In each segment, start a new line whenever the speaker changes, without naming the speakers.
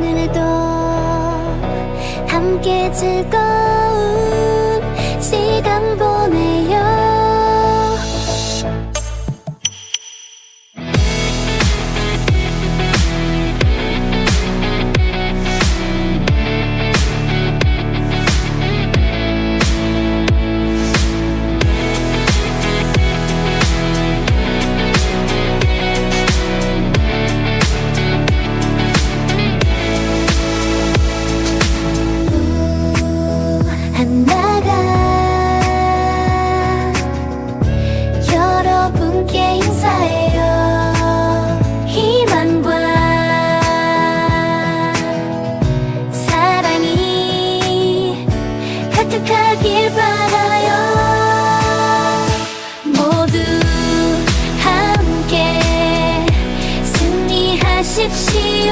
오늘도 함께 즐거워. 한나가. 여러분께 인사해요. 희망과 사랑이 가득하길 바라요. 모두 함께 승리하십시오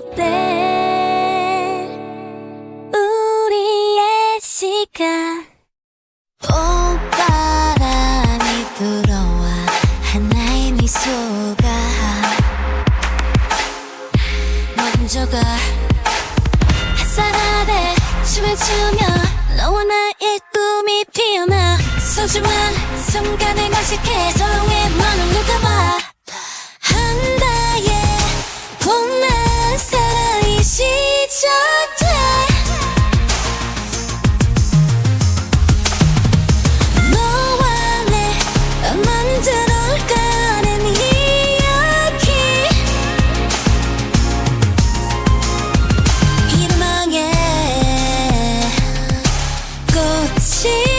기억될 우리의 시간. 봄바람이 불어와 하나의 미소가 먼저 가 햇살 아래 춤을 추며 너와 나의 꿈이 피어나 소중한 순간을 간직해 시